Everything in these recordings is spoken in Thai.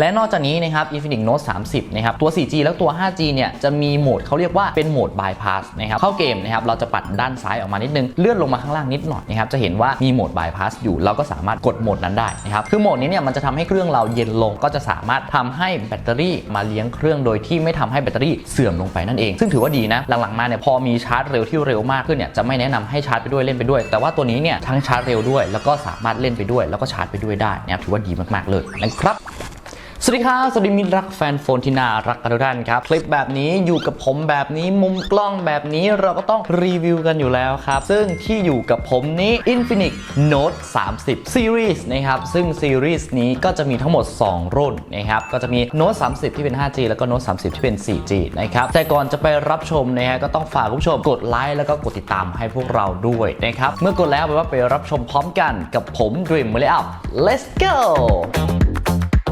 และนอกจากนี้นะครับ Infinix Note 30 นะครับ ตัว 4G แล้วตัว 5G เนี่ย จะมีโหมดเขาเรียกว่าเป็นโหมด bypass นะครับ เข้าเกมนะครับ เราจะปัดด้านซ้ายออกมานิดนึง เลื่อนลงมาข้างล่างนิดหน่อยนะครับ จะเห็นว่ามีโหมด bypass อยู่ เราก็สามารถกดโหมดนั้นได้นะครับ คือโหมดนี้เนี่ยมันจะทำให้เครื่องเราเย็นลง ก็จะสามารถทำให้แบตเตอรี่มาเลี้ยงเครื่องโดยที่ไม่ทำให้แบตเตอรี่เสื่อมลงไปนั่นเอง ซึ่งถือว่าดีนะ หลังๆมาเนี่ยพอมีชาร์จเร็วที่เร็วมากขึ้นเนี่ย จะไม่แนะนำให้ชาร์จไปด้วยเล่นไปด้วย แต่ว่าตัวนี้เนี่ยทั้งชาร์จเร็วด้วย แล้วก็สามารถเล่นไปด้วย แล้วก็ชาร์จไปด้วยได้นะครับถือว่าดีมากๆเลยนะครับ สวัสดีครับ สวัสดีมิตรรักแฟนโฟนที่น่ารักกันทุกท่านครับ คลิปแบบนี้อยู่กับผมแบบนี้มุมกล้องแบบนี้เราก็ต้องรีวิวกันอยู่แล้วครับ ซึ่งที่อยู่กับผมนี้ Infinix Note 30 Series นะครับ ซึ่งซีรีส์นี้ก็จะมีทั้งหมด 2 รุ่นนะครับ ก็จะมี Note 30 ที่เป็น 5G แล้วก็ Note 30 ที่เป็น 4G นะครับ แต่ก่อนจะไปรับชมนะฮะก็ต้องฝากคุณผู้ชมกดไลค์แล้วก็กดติดตามให้พวกเราด้วยนะครับเมื่อกดแล้วแปลว่าไปรับชมพร้อมกันกับผม Dream m a l e Up Let's go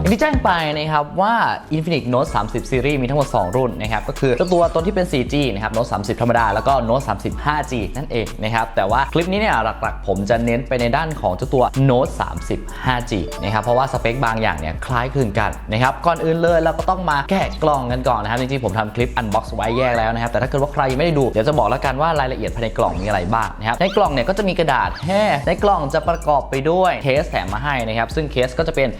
อย่างที่แจ้งไปนะครับว่า Infinix Note 30 Series มีทั้งหมด 2 รุ่นนะครับก็คือตัวตัวที่เป็น 4G นะครับ Note 30 ธรรมดา แล้วก็ Note 30 5G นั่นเองนะครับแต่ว่าคลิปนี้เนี่ยหลักๆ ผมจะเน้นไปในด้านของเจ้าตัว Note 30 5G นะครับเพราะว่าสเปคบางอย่างเนี่ยคล้ายคลึงกันนะครับก่อนอื่นเลยเราก็ต้องมาแกะกล่องกันก่อนนะครับจริงๆผมทำคลิป unbox ไว้แยกแล้วนะครับแต่ถ้าเกิดว่าใครยังไม่ได้ดูเดี๋ยวจะบอกแล้วกันว่ารายละเอียดภายในกล่องมีอะไรบ้างนะครับในกล่องเนี่ยก็จะมีกระดาษแห้ในกล่องจะประกอบไปด้วยเคสแถมมาให้นะครับซึ่งเคสก็จะเป็น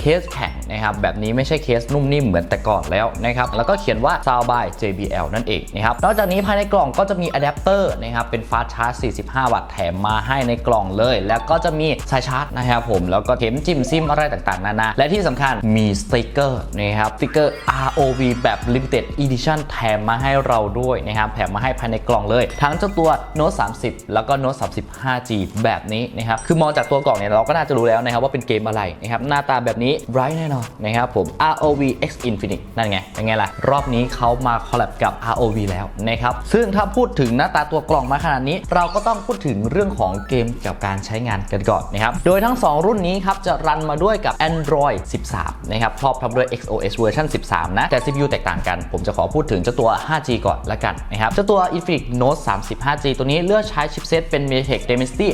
เคสแข็งนะครับแบบนี้ไม่ใช่เคสนุ่มนิ่มเหมือนแต่ก่อนแล้วนะครับแล้วก็เขียนว่า Sound by JBL นั่นเองนะครับนอกจากนี้ภายในกล่องก็จะมีอะแดปเตอร์นะครับเป็นฟาชาร์จ45 วัตต์แถมมาให้ในกล่องเลย แล้วก็จะมีสายชาร์จนะครับผมแล้วก็เข็มจิ้มซิมอะไรต่างๆนานาและที่สำคัญมีสติกเกอร์นะครับสติกเกอร์ ROV แบบ Limited Edition แถมมาให้เราด้วยนะครับแถมมาให้ภายในกล่องเลย ทั้งเจ้าตัว Note 30 แล้วก็ Note 35G แบบนี้นะครับคือมองจากตัวกล่องเนี่ยเราก็น่าจะรู้แล้วนะครับว่าเป็นเกมอะไรนะครับหน้าตาแบบนี้ bright แน่นอนนะครับผม ROV X Infinite นั่นไงเป็นไงล่ะ รอบนี้เขามาคอลแลบกับ ROV แล้วนะครับ ซึ่งถ้าพูดถึงหน้าตาตัวกล่องมาขนาดนี้ เราก็ต้องพูดถึงเรื่องของเกมกับการใช้งานกันก่อนนะครับ โดยทั้ง 2 รุ่นนี้ครับ จะรันมาด้วยกับ Android 13 นะครับครอบทับด้วย XOS เวอร์ชัน13 นะ แต่ CPU แตกต่างกัน ผมจะขอพูดถึงเจ้าตัว 5G ก่อนละกันนะครับเจ้าตัว Infinix Note 30 5G ตัวนี้เลือกใช้ชิปเซตเป็น MediaTek Dimensity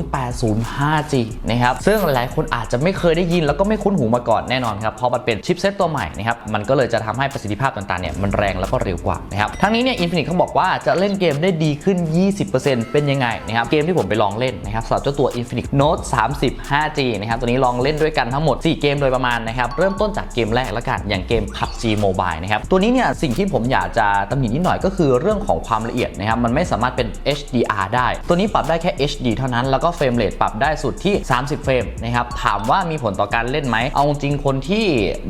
6080 5G นะครับซึ่งหลายคนอาจจะไม่เคยได้ยินแล้วก็ไม่คุ้นหูมาก่อนแน่นอนครับเพราะมันเป็นชิปเซตตัวใหม่นะครับมันก็เลยจะทำให้ประสิทธิภาพต่างๆเนี่ยมันแรงแล้วก็เร็วกว่านะครับทั้งนี้เนี่ย Infinix เขาบอกว่าจะเล่นเกมได้ดีขึ้น 20%เป็นยังไงนะครับเกมที่ผมไปลองเล่นนะครับสำหรับเจ้าตัว Infinix Note 30 5G นะครับตัวนี้ลองเล่นด้วยกันทั้งหมด 4 เกมโดยประมาณนะครับเริ่มต้นจากเกมแรกแล้วกันอย่างเกม PUBG Mobile นะครับตัวนี้เนี่ยสิ่งที่ผมอยากจะตำหนินิดหน่อยก็คือเรื่องของความละเอียดนะครับมันไม่สามารถเป็น HDR ได้ ตัวนี้ปรับได้แค่ HD เท่านั้นแล้วก็เฟรมเรทปรับได้สุดที่ 30 เฟรมนะครับถามว่ามีผลต่อการเล่นไหม เอาจริงคนที่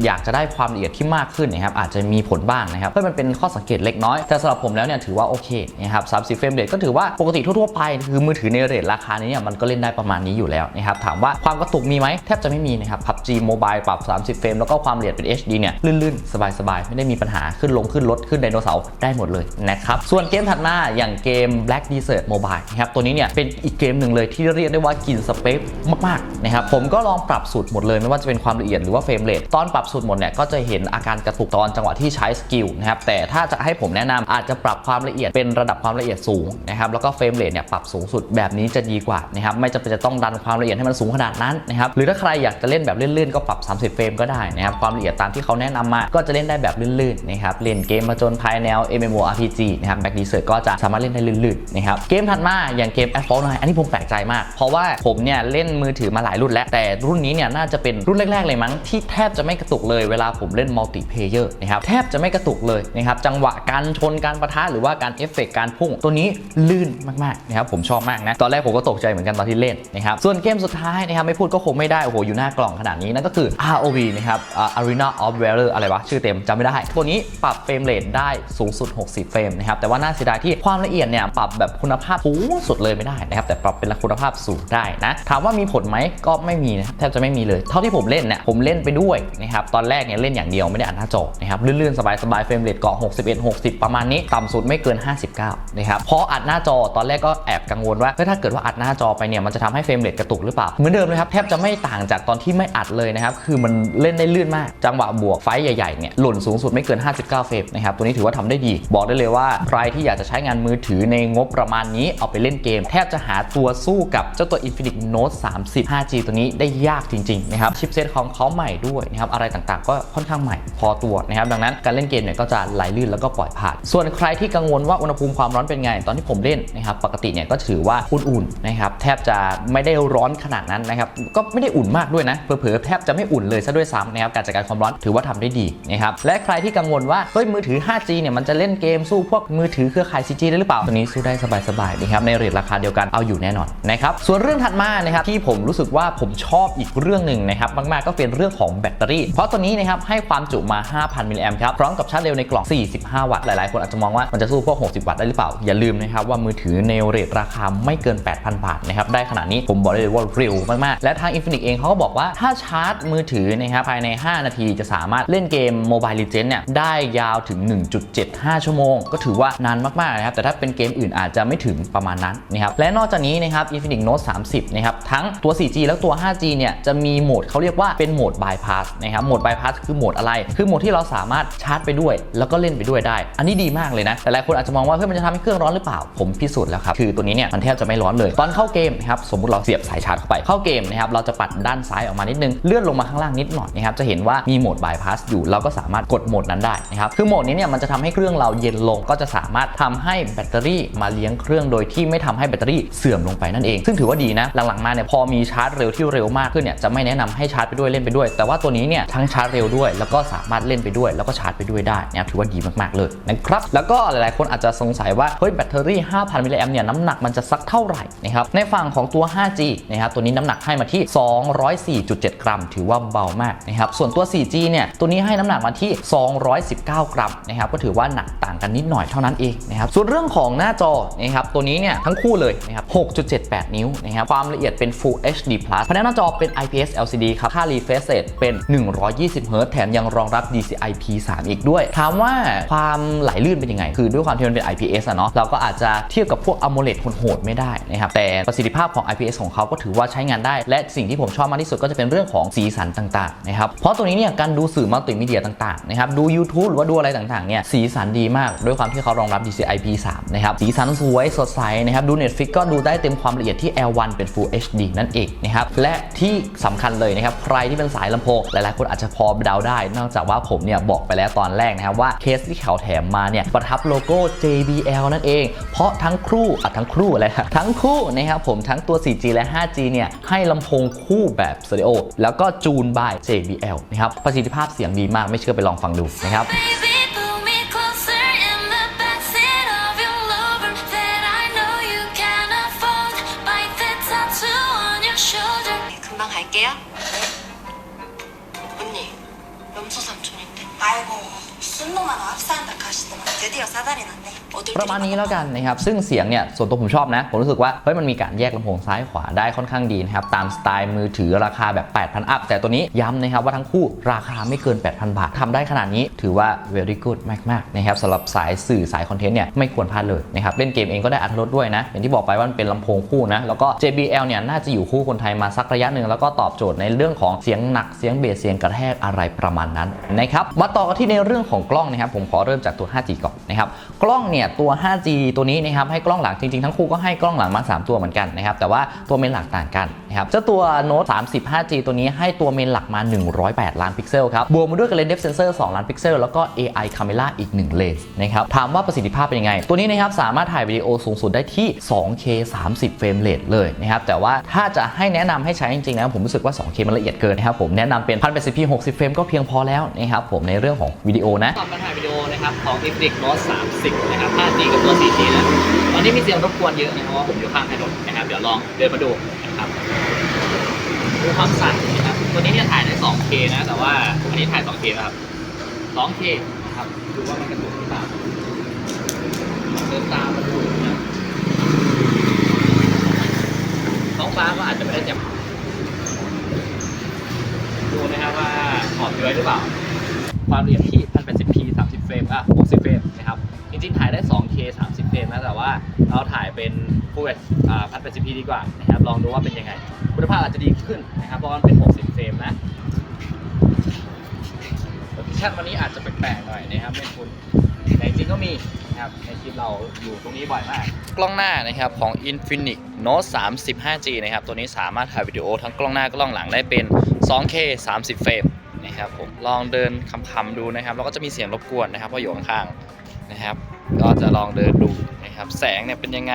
อยากจะได้ความละเอียดที่มากขึ้นนะครับอาจจะมีผลบ้างนะครับเพื่อมันเป็นข้อสังเกตเล็กน้อย แต่สำหรับผมแล้วเนี่ยถือว่าโอเคนะครับ30เฟรมเรทก็ถือว่าปกติทั่วๆไป คือมือถือในเรทราคานี้เนี่ยมันก็เล่นได้ประมาณนี้อยู่แล้วนะครับถามว่าความกระตุกมีไหมแทบจะไม่มีนะครับ PUBG Mobile ปรับ 30 เฟรมแล้วก็ความละเอียดเป็น HD เนี่ยลื่นๆ สบายๆ ไม่ได้มีปัญหาขึ้นลงขึ้นรถขึ้นไดโนเสาร์ได้หมดเลยนะครับส่วนเกมถัดมาอย่างเกม Black Desert Mobile นะครับตัวนี้เนี่ยเป็นอีกเกมหนึ่งเลยที่เรียกได้ว่ากินสเปคมากๆนะครับผมก็ลองปรับสูตรหมดเลยไม่ว่าจะเป็นความละเอียดหรือว่าเฟรมเรทตอนปรับสูตรหมดเนี่ยก็จะเห็นอาการกระตุกตอนจังหวะที่ใช้สกิลนะครับแต่ถ้าจะให้ผมแนะนำอาจจะปรับความละเอียดเป็นระดับความละเอียดสูงนะครับแล้วก็เฟรมเรทเนี่ยปรับสูงสุดแบบนี้จะดีกว่านะครับไม่จำเป็นจะต้องดันความละเอียดให้มันสูงขนาดนั้นนะครับหรือถ้าใครอยากจะเล่นแบบลื่นๆก็ปรับ 30 เฟรมก็ได้นะครับความละเอียดตามที่เขาแนะนำมาก็จะเล่นได้แบบลื่นๆนะครับเล่นเกมผจญภัยแนว MMORPG นะครับ Back Desert ก็จะสามารถเล่นได้ลื่นๆนะครับเกมถัดมาอย่างเกม Asphalt 9อันนี้ผมแปลกใจมาก เพราะว่าผมเนี่ยเล่นมือถือมาหลายรุ่นแล้วแต่รุ่นนี้เนี่ยน่าจะเป็นรุ่นแรกๆเลยมั้งที่แทบจะไม่กระตุกเลยเวลาผมเล่นมัลติเพเยอร์นะครับแทบจะไม่กระตุกเลยนะครับจังหวะการชนการประทะหรือว่าการเอฟเฟกต์การพุ่งตัวนี้ลื่นมากๆนะครับผมชอบมากนะตอนแรกผมก็ตกใจเหมือนกันตอนที่เล่นนะครับส่วนเกมสุดท้ายนะครับไม่พูดก็คงไม่ได้โอ้โหอยู่หน้ากล่องขนาดนี้นั่นก็คือ ROV นะครับ Arena of Valor อะไรวะชื่อเต็มจำไม่ได้ ตัวนี้ปรับเฟรมเรทได้สูงสุด 60 เฟรมนะครับแต่ว่าน่าเสียดายที่ความละเอียดเนี่ยปรับแบบคุณภาพสูงสุดเลยไม่ได้นะครับแต่ปรับเป็นคุณภาพสูงได้นะถามว่ามีผลไหมก็ไม่มีนะแทบจะไม่มีเลยเท่าที่ผมผมเล่นเนี่ยผมเล่นไปด้วยนะครับตอนแรกเนี่ยเล่นอย่างเดียวไม่ได้อัดหน้าจอนะครับลื่นๆสบายๆเฟรมเรทเกาะ61 60 ประมาณนี้ต่ำสุดไม่เกิน 59นะครับพออัดหน้าจอตอนแรกก็แอบกังวลว่าถ้าเกิดว่าอัดหน้าจอไปเนี่ยมันจะทำให้เฟรมเรทกระตุกหรือเปล่าเหมือนเดิมเลยครับแทบจะไม่ต่างจากตอนที่ไม่อัดเลยนะครับคือมันเล่นได้ลื่นมาก จังหวะบวกไฟต์ใหญ่ๆเนี่ยหล่นสูงสุดไม่เกิน 59 เฟรมนะครับตัวนี้ถือว่าทำได้ดี บอกได้เลยว่าใครที่อยากจะใช้งานมือถือในงบประมาณนี้เอาไปเล่นเกม แทบจะหาตัวสู้กับเจ้าตัว Infinix Note 30 5G ตัวนี้ได้ยากจริงๆนะครับชิปเซตของเขาใหม่ด้วยนะครับอะไรต่างๆ ก็ค่อนข้างใหม่พอตัวนะครับดังนั้นการเล่นเกมเนี่ยก็จะไหลลื่นแล้วก็ปล่อยผ่าน ส่วนใครที่กังวลว่าอุณหภูมิความร้อนเป็นไง ตอนที่ผมเล่นนะครับปกติเนี่ยก็ถือว่าอุ่นๆนะครับแทบจะไม่ได้ร้อนขนาดนั้นนะครับก็ไม่ได้อุ่นมากด้วยนะเผลอๆแทบจะไม่อุ่นเลยซะด้วยซ้ำนะครับการจัดการความร้อนถือว่าทำได้ดีนะครับและใครที่กังวลว่าเฮ้ยมือถือ 5G เนี่ยมันจะเล่นเกมสู้พวกมือถือเครือข่าย 4G ได้หรือเปล่าตัวนี้สู้ได้สบายๆนะครับในเรทราคาเดียวกันเอาอยู่แน่นอนนะครับส่วนเรื่องถัดมานะครับที่ผมรู้สึกว่าผมชอบอีกเรื่องหนึ่งนะครับมากๆ ก็เป็นเรื่องของแบตเตอรี่ เพราะตัวนี้นะครับให้ความจุมา 5,000 มิลลิแอมป์ครับ พร้อมกับชาร์จเร็วในกล่อง 45 วัตต์ หลาย ๆ คนอาจจะมองว่ามันจะสู้พวก 60 วัตต์ได้หรือเปล่า อย่าลืมนะครับว่ามือถือในเรทราคาไม่เกิน 8,000 บาทนะครับ ได้ขนาดนี้ผมบอกได้เลยว่าเร็วมาก ๆ และทาง Infinix เองเขาก็บอกว่าถ้าชาร์จมือถือนะครับภายใน 5 นาทีจะสามารถเล่นเกม Mobile Legends เนี่ยได้ยาวถึง 1.75 ชั่วโมง ก็ถือว่านานมาก ๆ นะครับ แต่ถ้าเป็นเกมอื่นอาจจะไม่ถึงประมาณนั้นนะครับ และนอกจากนี้นะครับ Infinix Note 30 นะครับ ทั้งตัว 4G แล้วตัว 5G เนี่ย จะมีโหมดเขาเรียกว่าเป็นโหมด bypass นะครับโหมด bypass คือโหมดอะไร คือโหมดที่เราสามารถชาร์จไปด้วย แล้วก็เล่นไปด้วยได้ อันนี้ดีมากเลยนะ แต่หลายคนอาจจะมองว่าเฮ้ยมันจะทำให้เครื่องร้อนหรือเปล่า ผมพิสูจน์แล้วครับ คือตัวนี้เนี่ยมันแทบจะไม่ร้อนเลย ตอนเข้าเกมนะครับ สมมติเราเสียบสายชาร์จเข้าไป เข้าเกมนะครับ เราจะปัดด้านซ้ายออกมานิดนึง เลื่อนลงมาข้างล่างนิดหน่อยนะครับ จะเห็นว่ามีโหมด bypass อยู่ เราก็สามารถกดโหมดนั้นได้นะครับ คือโหมดนี้เนี่ยมันจะทำให้เครื่องเราเย็นลง ก็จะสามารถทำให้แบตเตอรี่มาเลี้ยงเครื่องโดยที่ไม่ทำให้แบตเตอรี่เสื่อมลงไปนั่นเอง ซึ่งถือว่าดีนะ หลังๆมาเนี่ยพอมีชาร์จเร็วที่เร็วมากขึ้นเนี่ยจะไม่แนะนำให้ชาร์จไปด้วยเล่นไปด้วย แต่ว่าตัวนี้เนี่ยทั้งชาร์จเร็วด้วย แล้วก็สามารถเล่นไปด้วย แล้วก็ชาร์จไปด้วยได้นะครับถือว่าดีมากๆเลยนะครับแล้วก็หลายๆ คนอาจจะสงสัยว่าเฮ้ยแบตเตอรี่ 5,000 มิลลิแอมเนี่ยน้ำหนักมันจะสักเท่าไหร่นะครับในฝั่งของตัว 5G นะครับตัวนี้น้ำหนักให้มาที่ 204.7 กรัม ถือว่าเบามากนะครับส่วนตัว 4G เนี่ยตัวนี้ให้น้ำหนักมาที่ 219 กรัมนะครับก็ถือว่าหนักต่างกันนิดหน่อยเท่านั้นเองนะครับส่วนเรื่องของหน้าจอนะครับตัวนี้เนี่ยทั้งคู่เลยนะครับ6.78 นิ้วนะครับความละเอียดเป็น Full HD ภายในหน้าจอเป็น IPS LCD ครับค่า refresh rate เป็น 120 Hz แถมยังรองรับ DCI P3 อีกด้วย ถามว่าความไหลลื่นเป็นยังไง คือด้วยความที่มันเป็น IPS อะเนาะ เราก็อาจจะเทียบกับพวก AMOLED โหดๆไม่ได้นะครับ แต่ประสิทธิภาพของ IPS ของเขาก็ถือว่าใช้งานได้ และสิ่งที่ผมชอบมากที่สุดก็จะเป็นเรื่องของสีสันต่างๆนะครับ เพราะตัวนี้เนี่ยการดูสื่อมัลติมีเดียต่างๆนะครับ ดู YouTube หรือว่าดูอะไรต่างๆเนี่ยสีสันดีมาก ด้วยความที่เขารองรับ DCI P3 นะครับ สีสันสวยสดใสนะครับ ดู Netflix ก็ดูได้เต็มความละเอียดที่ L1 เป็น Full HD นั่นเองนะครับ และที่สำคัญเลยนะครับใครที่เป็นสายลำโพงหลายๆคนอาจจะพอเดาได้ นอกจากว่าผมเนี่ยบอกไปแล้วตอนแรกนะครับว่าเคสที่เขาแถมมาเนี่ยประทับโลโก้ JBL นั่นเอง เพราะทั้งคู่อะทั้งคู่อะไรนะทั้งคู่นะครับผมทั้งตัว 4G และ 5G เนี่ยให้ลำโพงคู่แบบสเตอริโอแล้วก็จูนบาย JBL นะครับประสิทธิภาพเสียงดีมากไม่เชื่อไปลองฟังดูนะครับ 드디어 사다리 났다. ประมาณนี้แล้วกันนะครับซึ่งเสียงเนี่ยส่วนตัวผมชอบนะ ผมรู้สึกว่าเฮ้ยมันมีการแยกลำโพงซ้ายขวาได้ค่อนข้างดีนะครับตามสไตล์มือถือราคาแบบ 8,000 อัพแต่ตัวนี้ย้ำนะครับว่าทั้งคู่ราคาไม่เกิน 8,000 บาททำได้ขนาดนี้ ถือว่า very good มากๆนะครับสำหรับสายสื่อสายคอนเทนต์เนี่ยไม่ควรพลาดเลยนะครับเล่นเกมเองก็ได้อัตรสด้วยนะอย่างที่บอกไปว่ามันเป็นลำโพงคู่นะแล้วก็ JBL เนี่ยน่าจะอยู่คู่คนไทยมาสักระยะหนึ่งแล้วก็ตอบโจทย์ในเรื่องของเสียงหนักเสียงเบสเสียงกระแทกอะไรประมาณนั้นนะครับมาต่อกันที่ในเรื่องของกล้องนะครับผมขอเริ่มจากตัว 5G ก่อนนะครับกล้องเนี่ยตัว 5G ตัวนี้นะครับให้กล้องหลังจริงๆ ทั้งคู่ก็ให้กล้องหลังมา 3 ตัวเหมือนกันนะครับแต่ว่าตัวเมนหลักต่างกันนะครับเจ้าตัว Note 30 5G ตัวนี้ให้ตัวเมนหลักมา 108 ล้านพิกเซลครับบวกมาด้วยกับเลนส์เดฟเซนเซอร์2ล้านพิกเซลแล้วก็ AI Camera อีก 1 เลนส์นะครับถามว่าประสิทธิภาพเป็นยังไง ตัวนี้นะครับสามารถถ่ายวิดีโอสูงสุดได้ที่ 2K 30 เฟรมเรทเลยนะครับแต่ว่าถ้าจะให้แนะนำให้ใช้จริงๆแล้วผมรู้สึกว่า 2K มันละเอียดเกินนะครับผมแนะนำเป็น 1080p 60 เฟรมก็เพียงพอแล้วนะครับผมในเรื่องของวิดีโอนะตอนการถ่ายวิดีโอนะครับของ Infinix Note 30นะครับ 5G กับตัว 4G นะตอนนี้มีเสียงรบกวนเยอะนะเพราะว่าผมอยู่ข้างถนนนะครับ เดี๋ยวลองเดินมาดูนะครับดูความสั่นนะครับ ตัวนี้เนี่ยถ่ายได้ 2K นะ แต่ว่าอันนี้ถ่าย 2K นะครับ 2K นะครับ ดูว่ามันกระตุกหรือเปล่าเดินตามมาดูนะครับท้องฟ้าก็อาจจะไม่ได้จ่มดูนะครับว่าขอบเยอะหรือเปล่า ความละเอียดที่ 1080p 30 เฟรม อะ 60 เฟรมนะครับ จริงๆ ถ่ายได้ 2K 30 เฟรมนะ แต่ว่าเราถ่ายเป็น Full HD อ่า 1080p ดีกว่านะครับ ลองดูว่าเป็นยังไง คุณภาพอาจจะดีขึ้นนะครับ เพราะมันเป็น 60 เฟรมนะโลเคชั่นวันนี้อาจจะแปลกๆหน่อยนะครับไม่คุ้นแต่จริงก็มีนะครับในคลิปเราอยู่ตรงนี้บ่อยมาก กล้องหน้านะครับของ Infinix Note 30 5G นะครับ ตัวนี้สามารถถ่ายวิดีโอทั้งกล้องหน้ากล้องหลังได้เป็น 2K 30 เฟรมนะครับผมลองเดินคำๆดูนะครับ แล้วก็จะมีเสียงรบกวนนะครับเพราะอยู่ข้างๆ นะครับ ก็จะลองเดินดูนะครับ แสงเนี่ยเป็นยังไง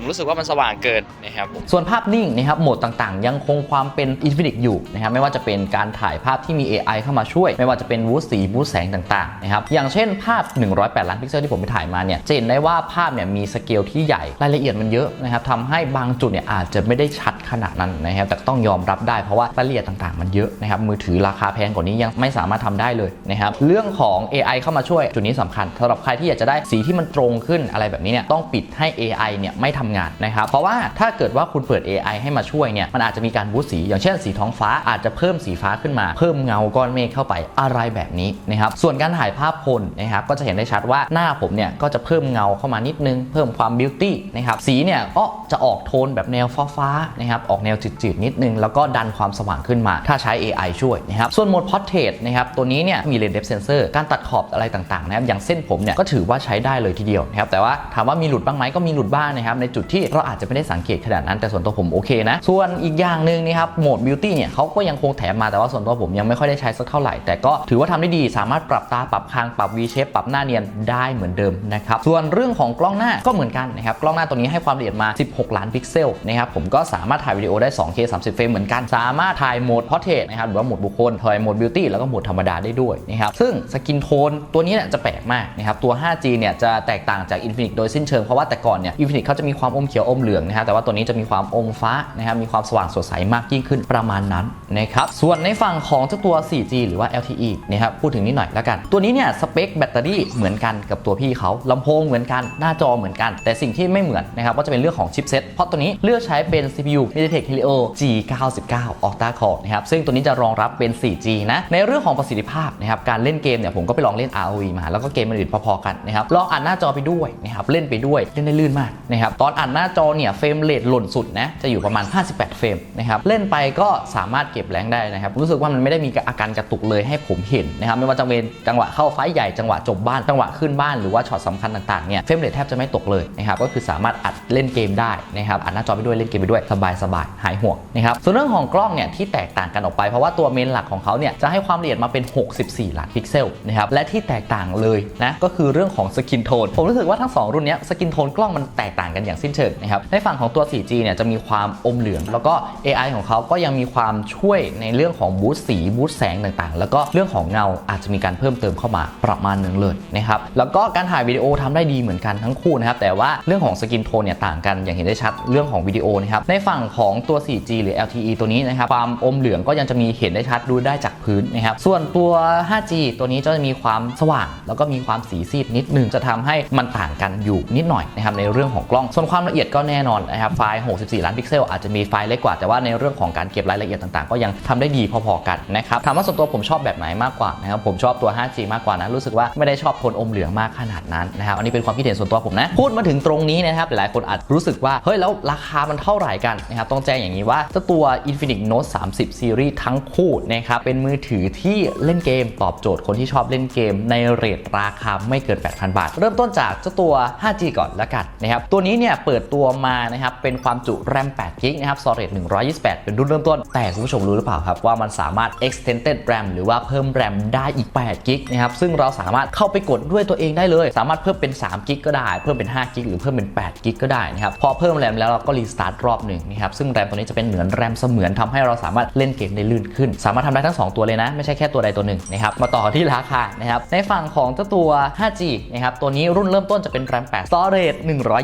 ผมรู้สึกว่ามันสว่างเกินนะครับผมส่วนภาพนิ่งนะครับโหมดต่างๆ ยังคงความเป็น Infinix อยู่นะครับไม่ว่าจะเป็นการถ่ายภาพที่มี AI เข้ามาช่วย ไม่ว่าจะเป็นวูดสีวูดแสงต่างๆนะครับอย่างเช่นภาพ 108 ล้านพิกเซลที่ผมไปถ่ายมาเนี่ยจะเห็นได้ว่าภาพเนี่ยมีสเกลที่ใหญ่รายละเอียดมันเยอะนะครับทำให้บางจุดเนี่ยอาจจะไม่ได้ชัดขนาดนั้นนะครับแต่ต้องยอมรับได้เพราะว่ารายละเอียดต่างๆ มันเยอะนะครับมือถือราคาแพงกว่านี้ยังไม่สามารถทำได้เลยนะครับเรื่องของ AI เข้ามาช่วยจุดนี้สำคัญสำหรับใครที่อยากจะได้สีที่มันตรงขึ้นอะไรแบบนี้เนี่ยต้องปิดให้ AI เนี่ยไม่ทำงานนะครับเพราะว่าถ้าเกิดว่าคุณเปิด AI ให้มาช่วยเนี่ยมันอาจจะมีการบูสสีอย่างเช่นสีท้องฟ้าอาจจะเพิ่มสีฟ้าขึ้นมา เพิ่มเงาก้อนเมฆเข้าไปอะไรแบบนี้นะครับส่วนการถ่ายภาพคนนะครับก็จะเห็นได้ชัดว่าหน้าผมเนี่ยก็จะเพิ่มเงาเข้ามานิดนึง เพิ่มความบิวตี้นะครับสีเนี่ยก็จะออกโทนแบบแนวฟ้าๆนะครับออกแนวจืดๆนิดนึง แล้วก็ดันความสว่างขึ้นมา ถ้าใช้ AI ช่วยนะครับส่วนโหมด Portrait นะครับตัวนี้เนี่ยมีเลนส์ depth sensor การตัดขอบอะไรต่างๆนะครับอย่างเส้นผมเนี่ยก็ถือว่าใช้ได้เลยทีเดียวนะครับแต่ว่าถามว่ามีหลุดบ้างไหมก็มีหลุดบ้างนะครับในจุดที่เราอาจจะไม่ได้สังเกตขนาดนั้นแต่ส่วนตัวผมโอเคนะ ส่วนอีกอย่างหนึ่งนะครับโหมด Beauty เนี่ยเขาก็ยังคงแถมมาแต่ว่าส่วนตัวผมยังไม่ค่อยได้ใช้สักเท่าไหร่ แต่ก็ถือว่าทำได้ดีสามารถปรับตาปรับคางปรับ V shape ปรับหน้าเนียนได้เหมือนเดิมนะครับส่วนเรื่องของกล้องหน้าก็เหมือนกันนะครับกล้องหน้าตัวนี้ให้ความละเอียดมา 16 ล้านพิกเซลนะครับผมก็สามารถถ่ายวิดีโอได้ 2K 30 เฟรมเหมือนกันสามารถถ่ายโหมด Portrait นะครับหรือว่าโหมดบุคคลถ่ายโหมด Beauty แล้วก็โหมดธรรมดาได้ด้วยนะครับซึ่งสกินโทนตัวนี้เนี่ยจะแปลกมากนะครับตัว 5G เนี่ยจะแตกต่างจาก Infinix โดยสิ้นเชิงเพราะว่าแต่ก่อนเนี่ย Infinix เขาจะมีความอมเขียวอมเหลืองนะครับแต่ว่าตัวนี้จะมีความอมฟ้านะครับมีความสว่างสดใสมากยิ่งขึ้นประมาณนั้นนะครับส่วนในฝั่งของเจ้าตัว 4G หรือว่า LTE นะครับพูดถึงนิดหน่อยแล้วกัน ตัวนี้เนี่ยสเปคแบตเตอรี่เหมือนกันกับตัวพี่เขาลำโพงเหมือนกันหน้าจอเหมือนกัน แต่สิ่งที่ไม่เหมือนนะครับก็จะเป็นเรื่องของชิปเซ็ตเพราะตัวนี้เลือกใช้เป็น CPU MediaTek Helio G99 Octa Core นะครับซึ่งตัวนี้จะรองรับเป็น 4G นะในเรื่องของประสิทธิภาพนะครับการเล่นเกมเนี่ยผมก็ไปลองเล่น ROV มาแล้วก็เกมอื่นพอๆกันนะครับลองอ่านหน้าจอไปด้วยนะครับเล่นไปด้วยเล่นได้ลื่นมากนะครับตอนอ่านหน้าจอเนี่ยเฟรมเรทหล่นสุดนะจะอยู่ประมาณ 58 เฟรมนะครับเล่นไปก็สามารถเก็บแรงได้นะครับรู้สึกว่ามันไม่ได้มีอาการกระตุกเลยให้ผมเห็นนะครับไม่ว่าจะเป็นจังหวะเข้าไฟใหญ่จังหวะจบบ้านจังหวะขึ้นบ้านหรือว่าช็อตสำคัญต่างๆเนี่ยเฟรมเรทแทบจะไม่ตกเลยนะครับก็คือสามารถอัดเล่นเกมได้นะครับอัดหน้าจอไปด้วยเล่นเกมไปด้วยสบายๆหายห่วงนะครับส่วนเรื่องของกล้องเนี่ยที่แตกต่างกันออกไปเพราะว่าตัวเมนหลักของเขาเนี่ยจะให้ความละเอียดมาเป็น 64 ล้านพิกเซลนะครับและที่แตกต่างเลยนะก็คือเรื่องของสกินโทนผมรู้สึกว่าทั้งสองรุ่นนี้สกินโทนกล้องมันแตกต่างกันอย่างสิ้นเชิงนะครับในฝั่งของตัว 4G เนี่ยจะมีความอมเหลือง แล้วก็ AI ของเขาก็ยังมีความช่วยในเรื่องของบูสสีบูสแสงต่างๆ แล้วก็เรื่องของเงาอาจจะมีการเพิ่มเติมเข้ามาประมาณหนึ่งเลยนะครับแล้วก็การถ่ายวิดีโอทำได้ดีเหมือนกันทั้งคู่นะครับแต่ว่าเรื่องของสกินโทนเนี่ยต่างกันอย่างเห็นได้ชัดเรื่องของวิดีโอนะครับในฝั่งของตัว 4G หรือ LTE ตัวนี้นะครับความอมเหลืองก็ยังจะมีเห็นได้ชัดดูได้จากพื้นนะครับส่วนตัว 5G ตัวนี้จะมีความสว่าง แล้วก็มีความสีซีดนิดนึงจะทำให้มันต่างกันอยู่นิดหน่อยนะครับในเรื่องของกล้องส่วนความละเอียดก็แน่นอนนะครับไฟล์ 64 ล้านพิกเซลอาจจะมีไฟล์เล็กกว่าแต่ว่าในเรื่องของการเก็บรายละเอียดต่างๆ ก็ยังทำได้ดีพอๆกันนะครับถามว่าส่วนตัวผมชอบแบบไหนมากกว่านะครับผมชอบตัว 5G มากกว่านะรู้สึกว่าไม่ได้ชอบโทนอมเหลืองมากขนาดนั้นนะครับอันนี้เป็นความคิดเห็นส่วนตัวผมนะพูดมาถึงตรงนี้นะครับหลายคนอาจรู้สึกว่าเฮ้ยแล้วราคามันเท่าไหร่กันนะครับต้องแจ้งอย่างนี้ว่าเจ้าตัว Infinix Note 30 Series ทั้งคู่นะครับเป็นมือถือที่เล่นเกมตอบโจทย์คนที่ชอบเล่นเกม ในเรทราคาไม่เกิน 8,000 บาท เริ่มต้นจากเจ้าตัว 5G ก่อนละกันนะครับตัวนี้เนี่ยเปิดตัวมานะครับเป็นความจุแรม8 g b นะครับ storage 128 เป็นรุ่นเริ่มต้น แต่คุณผู้ชมรู้หรือเปล่าครับ ว่ามันสามารถ extended RAM หรือว่าเพิ่ม RAM ได้อีก8 g b นะครับซึ่งเราสามารถเข้าไปกดด้วยตัวเองได้เลย สามารถเพิ่มเป็น3 g b ก็ได้ เพิ่มเป็น5 g b หรือเพิ่มเป็น8 g b ก็ได้นะครับพอเพิ่มแรมแล้วเราก็รีสตาร์ทรอบหนึ่งนะครับซึ่งแรมตัวนี้จะเป็นเหมือนแรมเสมือนทำให้เราสามารถเล่นเกมได้ลื่นขึ้น สามารถทำได้ทั้ง 2 ตัวเลยนะ ไม่ใช่แค่ตัวใดตัวหนึ่งนะครับมาต่อที่ราคานะครับในฝั่งของเจ้าตัว 5G นะครับตัวนี้รุ่นเริ่มต้นจะเป็นแรม8 storage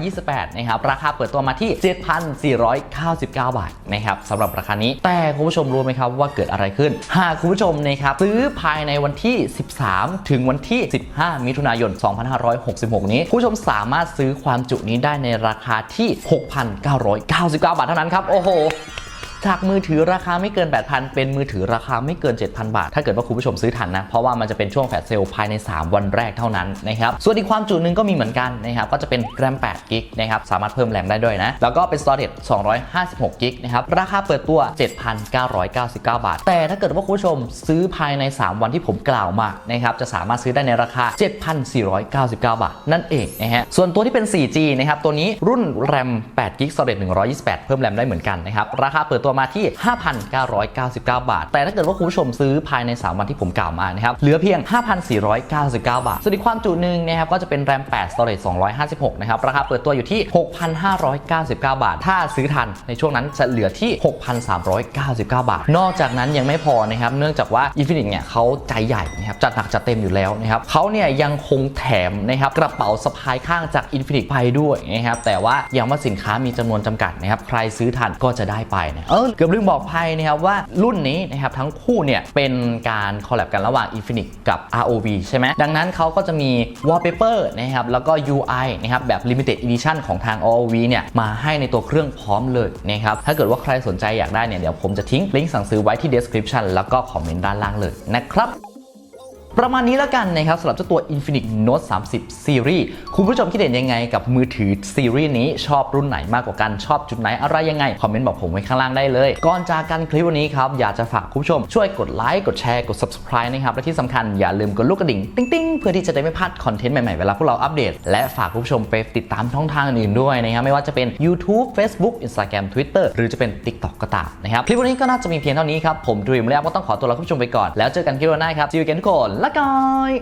128นะครับราคาเปิดตัวมาที่ 7,499 บาทนะครับสำหรับราคานี้ แต่คุณผู้ชมรู้ไหมครับว่าเกิดอะไรขึ้น หากคุณผู้ชมนะครับซื้อภายในวันที่ 13 ถึงวันที่ 15 มิถุนายน 2566 นี้ ผู้ชมสามารถซื้อความจุนี้ได้ในราคาที่ 6,999 บาทเท่านั้นครับ โอ้โห จากมือถือราคาไม่เกิน 8,000 เป็นมือถือราคาไม่เกิน 7,000 บาท ถ้าเกิดว่าคุณผู้ชมซื้อทันนะ เพราะว่ามันจะเป็นช่วงแฟลชเซลล์ภายใน 3 วันแรกเท่านั้นนะครับ ส่วนอีกความจุหนึ่งก็มีเหมือนกันนะครับ ก็จะเป็นแรม8กิกนะครับ สามารถเพิ่มแรงได้ด้วยนะ แล้วก็เป็น storage 256กิกนะครับ ราคาเปิดตัว 7,999 บาท แต่ถ้าเกิดว่าคุณผู้ชมซื้อภายใน 3 วันที่ผมกล่าวมานะครับ จะสามารถซื้อได้ในราคา 7,499 บาท นั่นเองนะฮะ ส่วนตัวที่เป็น 4G นะครับ ตัวนี้รุ่นแรม8กิก storage 128 เพิ่มแรมได้เหมือนกันนะครับ ราคาเปิดตัวมาที่ 5,999 บาท แต่ถ้าเกิดว่าคุณผู้ชมซื้อภายใน 3 วันที่ผมกล่าวมานะครับเหลือเพียง 5,499 บาท ส่วนอีกความจุหนึ่งนะครับก็จะเป็นแรม8 storage 256 นะครับ ราคาเปิดตัวอยู่ที่ 6,599 บาท ถ้าซื้อทันในช่วงนั้นจะเหลือที่ 6,399 บาท นอกจากนั้นยังไม่พอนะครับเนื่องจากว่า Infinix เนี่ยเขาใจใหญ่นะครับจัดหนักจัดเต็มอยู่แล้วนะครับเขาเนี่ยยังคงแถมนะครับกระเป๋าสะพายข้างจาก Infinix ไปด้วยนะครับแต่ว่าย้ำว่าสินค้ามีจำนวนจำกัดนะครับใครซื้อทันก็จะได้ไปนะเออเกือบลืมบอกไปนะครับว่ารุ่นนี้นะครับทั้งคู่เนี่ยเป็นการคอลแลบกันระหว่าง Infinix กับ ROV ใช่ไหมดังนั้นเขาก็จะมี wallpaper นะครับแล้วก็ UI นะครับแบบ limited edition ของทาง ROV เนี่ยมาให้ในตัวเครื่องพร้อมเลยนะครับถ้าเกิดว่าใครสนใจอยากได้เนี่ยเดี๋ยวผมจะทิ้งลิงก์สั่งซื้อไว้ที่ description แล้วก็คอมเมนต์ด้านล่างเลยนะครับ ประมาณนี้แล้วกันนะครับสำหรับเจ้าตัว Infinix Note 30 Series คุณผู้ชมคิดเห็นยังไงกับมือถือซีรีส์นี้ชอบรุ่นไหนมากกว่ากันชอบจุดไหนอะไรยังไง คอมเมนต์บอกผมไว้ข้างล่างได้เลย ก่อนจากกันคลิปวันนี้ครับอยากจะฝากคุณผู้ชมช่วยกดไลค์กดแชร์กด subscribe นะครับและที่สำคัญอย่าลืมกดลูกกระดิ่งติ๊งๆ เพื่อที่จะได้ไม่พลาดคอนเทนต์ใหม่ๆ เวลาพวกเราอัปเดต และฝากคุณผู้ชมไปติดตามช่องทางอื่นๆด้วยนะครับไม่ว่าจะเป็น YouTube Facebook Instagram Twitter หรือจะเป็น TikTok ก็ตามนะครับคลิปวันนี้ก็น่าจะมีเพียงเท่านี้ครับผมดรีมแล้วก็ต้องขอตัวลาคุณผู้ชมไปก่อนแล้วเจอกันคลิปหน้าครับ See you again ทุกคนละกาย